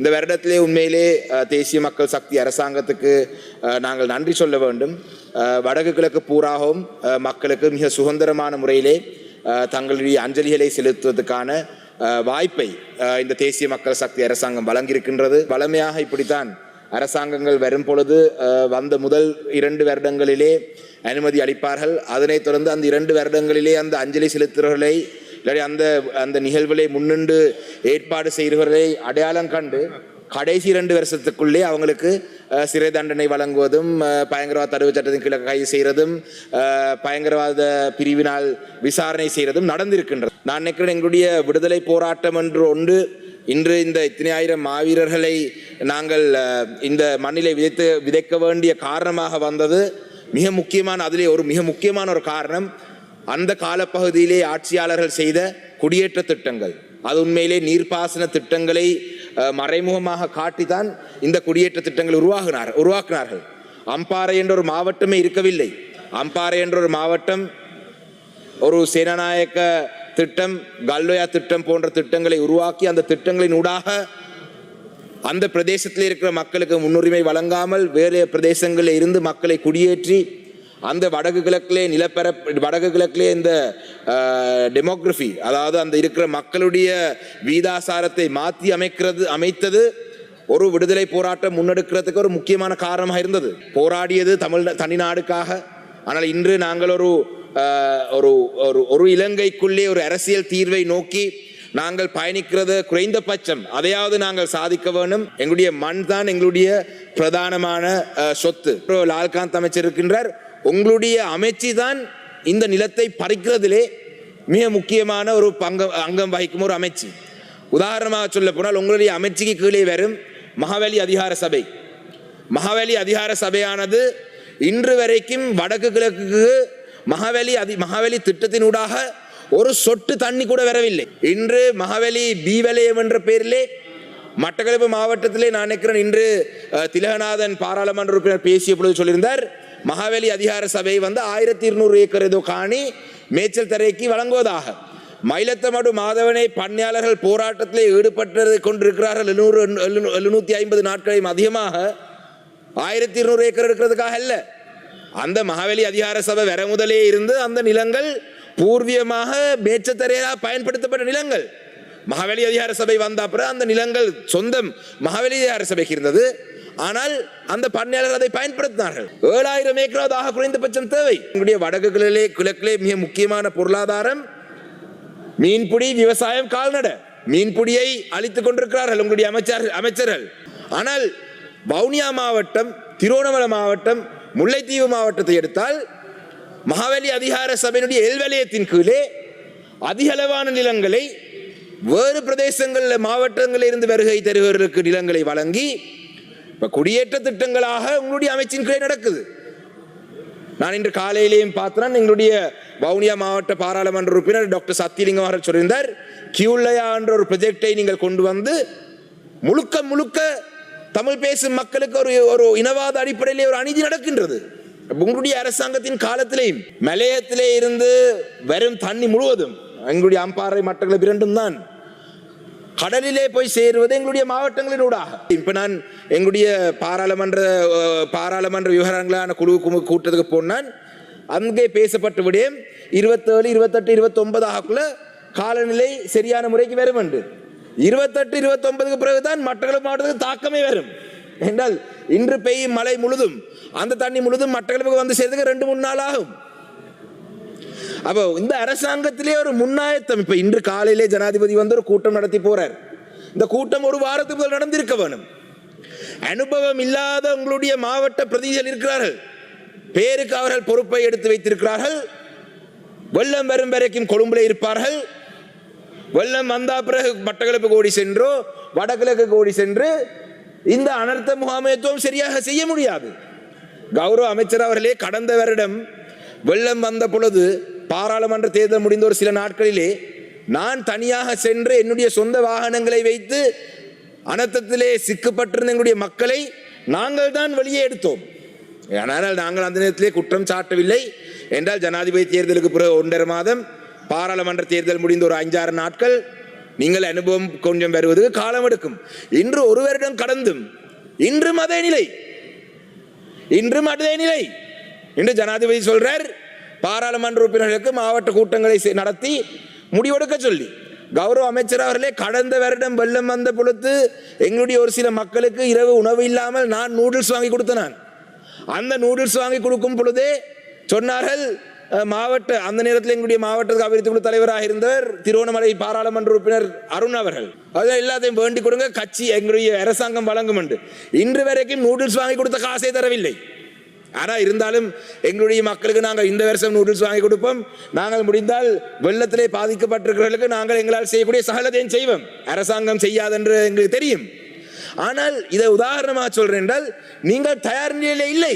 இந்த வருடத்திலே உண்மையிலே தேசிய மக்கள் சக்தி அரசாங்கத்துக்கு நாங்கள் நன்றி சொல்ல வேண்டும் வடக்கு கிழக்கு பூராகவும் மக்களுக்கு மிக சுதந்திரமான முறையிலே தங்களுடைய அஞ்சலிகளை செலுத்துவதற்கான வாய்ப்பை இந்த தேசிய மக்கள் சக்தி அரசாங்கம் வழங்கியிருக்கின்றது வளமையாக இப்படித்தான் அரசாங்கங்கள் வரும் பொழுது வந்த முதல் இரண்டு வருடங்களிலே அனுமதி அளிப்பார்கள் அதனைத் தொடர்ந்து அந்த இரண்டு வருடங்களிலே அந்த அஞ்சலி செலுத்துகிறவர்களை இல்லாட்டி அந்த அந்த நிகழ்வுகளை முன்னின்று ஏற்பாடு செய்கிறவர்களை அடையாளம் கண்டு கடைசி இரண்டு வருஷத்துக்குள்ளே அவங்களுக்கு சிறை தண்டனை வழங்குவதும் பயங்கரவாத தடுப்பு சட்டத்தின் கீழே கைது செய்கிறதும் பயங்கரவாத பிரிவினால் விசாரணை செய்கிறதும் நடந்திருக்கின்றது. நான் நினைக்கிறேன் எங்களுடைய விடுதலை போராட்டம் என்று ஒன்று இன்று இந்த இத்தனை ஆயிரம் மாவீரர்களை நாங்கள் இந்த மண்ணிலே விதைத்து விதைக்க வேண்டிய காரணமாக வந்தது. மிக முக்கியமான அதிலே ஒரு மிக முக்கியமான ஒரு காரணம் அந்த காலப்பகுதியிலே ஆட்சியாளர்கள் செய்த குடியேற்ற திட்டங்கள். அது உண்மையிலே நீர்ப்பாசன திட்டங்களை மறைமுகமாக காட்டித்தான் இந்த குடியேற்ற திட்டங்கள் உருவாகினார் உருவாக்கினார்கள். அம்பாறை என்ற ஒரு மாவட்டமே இருக்கவில்லை. அம்பாறை என்ற ஒரு மாவட்டம் ஒரு சேனநாயக்க திட்டம் கல்வயா திட்டம் போன்ற திட்டங்களை உருவாக்கி அந்த திட்டங்களின் ஊடாக அந்த பிரதேசத்தில் இருக்கிற மக்களுக்கு முன்னுரிமை வழங்காமல் வேறு பிரதேசங்களில் இருந்து மக்களை குடியேற்றி அந்த வடக்கு கிழக்கிலே நிலப்பர வடக்கு கிழக்கிலே இந்த டெமோக்ரஃபி அதாவது அந்த இருக்கிற மக்களுடைய வீதாசாரத்தை மாற்றி அமைக்கிறது அமைத்தது ஒரு விடுதலை போராட்டம் முன்னெடுக்கிறதுக்கு ஒரு முக்கியமான காரணமாக இருந்தது. போராடியது தமிழ் தனிநாடுக்காக. ஆனால் இன்று நாங்கள் ஒரு ஒரு ஒரு ஒரு இலங்கைக்குள்ளே ஒரு அரசியல் தீர்வை நோக்கி நாங்கள் பயணிக்கிறது குறைந்தபட்சம். அதையாவது நாங்கள் சாதிக்க வேண்டும். எங்களுடைய மண் தான் எங்களுடைய பிரதானமான சொத்து. லால்காந்த் அமைச்சர் இருக்கின்றார். உங்களுடைய அமைச்சு தான் இந்த நிலத்தை பறிக்கிறதிலே மிக முக்கியமான ஒரு பங்கு அங்கம் வகிக்கும் ஒரு அமைச்சு. உதாரணமாக சொல்ல போனால் உங்களுடைய அமைச்சுக்கு கீழே வரும் மகாவலி அதிகார சபை. மகாவலி அதிகார சபையானது இன்று வரைக்கும் வடக்கு கிழக்குக்கு மகாவலி அதி மகாவலி திட்டத்தினூடாக ஒரு சொட்டு தண்ணி கூட வரவில்லை. இன்று மகாவலி பி வலயம் என்ற பெயரிலே மட்டக்களப்பு மாவட்டத்திலே நான் நினைக்கிறேன் இன்று திலகநாதன் பாராளுமன்ற உறுப்பினர் பேசிய பொழுது சொல்லியிருந்தார் மகாவலி அதிகார சபை வந்து ஆயிரத்தி இருநூறு ஏக்கர் ஏதோ காணி மேய்ச்சல் தரைக்கு வழங்குவதாக. மயிலத்தமடு மாதவனை பண்ணையாளர்கள் போராட்டத்திலே ஈடுபட்டு கொண்டிருக்கிறார்கள். எழுநூறு எழுநூத்தி ஐம்பது நாட்களையும் அதிகமாக ஆயிரத்தி இருநூறு ஏக்கர் இருக்கிறதுக்காக அல்ல. அந்த மகாவெளி அதிகார சபை வர முதலே இருந்து அந்த நிலங்கள் பூர்வீகமாக மேச்சத்தரையாக பயன்படுத்தப்பட்ட நிலங்கள். மகாவெளி அதிகார சபை வந்த அப்புறம் அந்த நிலங்கள் சொந்தம் மகாவெளி அதிகார சபைக்கு இருந்தது. ஆனால் அந்த பண்ணையாளர் அதை பயன்படுத்தினார்கள். ஏழாயிரம் ஏக்கராவதாக குறைந்தபட்சம் தேவை. எங்களுடைய வடகுகளிலே கிழக்கிலே மிக முக்கியமான பொருளாதாரம் மீன்பிடி விவசாயம் கால்நடை. மீன்பிடியை அழித்துக் கொண்டிருக்கிறார்கள் உங்களுடைய அமைச்சர் அமைச்சர்கள். ஆனால் வவுனியா மாவட்டம் திருவண்ணாமலை மாவட்டம் முல்லைத்தீவு மாவட்டத்தை எடுத்தால் மகாவலி அதிகார சபையினுடைய எல்வலயத்தின் கீழே அதிகளவான நிலங்களை வேறு பிரதேசங்களில் மாவட்டங்களில் இருந்து வருகை தருகிறவர்களுக்கு நிலங்களை வழங்கி இப்ப குடியேற்ற திட்டங்களாக உங்களுடைய அமைச்சின் கீழே நடக்குது. நான் இன்று காலையிலேயும் பார்த்தேன் எங்களுடைய வவுனியா மாவட்ட பாராளுமன்ற உறுப்பினர் டாக்டர் சத்தியலிங்கம் அவர்கள் சொல்லியிருந்தார் கியூல்லயா என்ற ஒரு ப்ரொஜெக்டை நீங்கள் கொண்டு வந்து முழுக்க முழுக்க தமிழ் பேசும் மக்களுக்கு ஒரு ஒரு இனவாத அடிப்படையிலே ஒரு அநீதி நடக்கின்றது. உங்களுடைய அரசாங்கத்தின் காலத்திலேயும் மலையத்திலே இருந்து வரும் தண்ணி முழுவதும் எங்களுடைய அம்பாறை மட்டங்கள் இரண்டும் தான். கடலிலே போய் சேருவது எங்களுடைய மாவட்டங்களின் ஊடாக இப்ப நான் எங்களுடைய பாராளுமன்ற பாராளுமன்ற விவகாரங்களான குழு கூட்டத்துக்கு போனான் அங்கே பேசப்பட்டு விடயம் இருபத்தேழு இருபத்தெட்டு இருபத்தொன்பது ஆகக்குள்ள காலநிலை சரியான முறைக்கு வரும் என்று. இருபத்தெட்டு இருபத்தொன்பதுக்கு பிறகுதான் மட்டக்களப்பு மாவட்டத்துக்கு தாக்கமே வரும். என்றால் இன்று பெய்யும் மழை முழுதும் அந்த தண்ணி முழுதும் மட்டக்களப்புக்கு வந்து சேர்த்துக்கு ரெண்டு மூணு நாள் ஆகும். அப்போ இந்த அரசாங்கத்திலே ஒரு முன்னாயத்தம். இப்போ இன்று காலையிலே ஜனாதிபதி வந்து ஒரு கூட்டம் நடத்தி போறார். இந்த கூட்டம் ஒரு வாரத்துக்கு முதல் நடந்திருக்க வேணும் அனுபவம் இல்லாத உங்களுடைய மாவட்ட பிரதிநிதிகள் இருக்கிறார்கள். பேருக்கு அவர்கள் பொறுப்பை எடுத்து வைத்திருக்கிறார்கள். வெள்ளம் வரும் வரைக்கும் கொழும்புல இருப்பார்கள். வெள்ளம் வந்தா பிறகு மட்டக்களப்பு கோடி சென்றோ வடகிழக்கு கோடி சென்று இந்த அனர்த்த முகாமைத்துவம் சரியாக செய்ய முடியாது. கௌரவ அமைச்சர் அவர்களே கடந்த வருடம் வெள்ளம் வந்த பொழுது பாராளுமன்ற தேர்தல் முடிந்த ஒரு சில நாட்களிலே நான் தனியாக சென்று என்னுடைய சொந்த வாகனங்களை வைத்து அனர்த்தத்திலே சிக்கப்பட்டிருந்த எங்களுடைய மக்களை நாங்கள் தான் வெளியே எடுத்தோம். ஆனால் நாங்கள் அந்த நேரத்திலே குற்றம் சாட்டவில்லை. என்றால் ஜனாதிபதி தேர்தலுக்கு பிறகு ஒன்றரை மாதம் பாராளுமன்ற தேர்தல் முடிந்த ஒரு அஞ்சாறு நாட்கள் நீங்கள் அனுபவம் கொஞ்சம் வருவதற்கு காலம் எடுக்கும். இன்று ஒரு வருடம் கடந்தும் இன்றும் அதே நிலை. இன்றும் அதே நிலை. இன்று ஜனாதிபதி சொல்றார். பாராளுமன்ற உறுப்பினர்களுக்கு மாவட்ட கூட்டங்களை நடத்தி முடிவெடுக்க சொல்லி கௌரவ அமைச்சர் அவர்களே கடந்த வருடம் வெள்ளம் வந்த பொழுது எங்களுடைய ஒரு சில மக்களுக்கு இரவு உணவு இல்லாமல் நான் நூடுல்ஸ் வாங்கி கொடுத்தேன் நான். அந்த நூடுல்ஸ் வாங்கி கொடுக்கும் பொழுதே சொன்னார்கள் மாவட்ட அந்த நேரத்தில் எங்களுடைய மாவட்ட அபிவிருத்தி குழு தலைவராக இருந்தவர் திருவண்ணாமலை பாராளுமன்ற உறுப்பினர் அருண் அவர்கள். அதை எல்லாத்தையும் வேண்டிக் கொடுங்க கட்சி எங்களுடைய அரசாங்கம் வழங்கும் என்று இன்று வரைக்கும் நூடுல்ஸ் வாங்கி கொடுத்த காசே தரவில்லை. ஆனா இருந்தாலும் எங்களுடைய மக்களுக்கு நாங்கள் இந்த வருஷம் நூடுல்ஸ் வாங்கி கொடுப்போம். நாங்கள் முடிந்தால் வெள்ளத்திலே பாதிக்கப்பட்டிருக்கிறவர்களுக்கு நாங்கள் எங்களால் செய்யக்கூடிய சகலத்தையும் செய்வோம். அரசாங்கம் செய்யாதென்று எங்களுக்கு தெரியும். ஆனால் இதை உதாரணமாக சொல்றேன் என்றால் நீங்கள் தயார் நிலையில் இல்லை.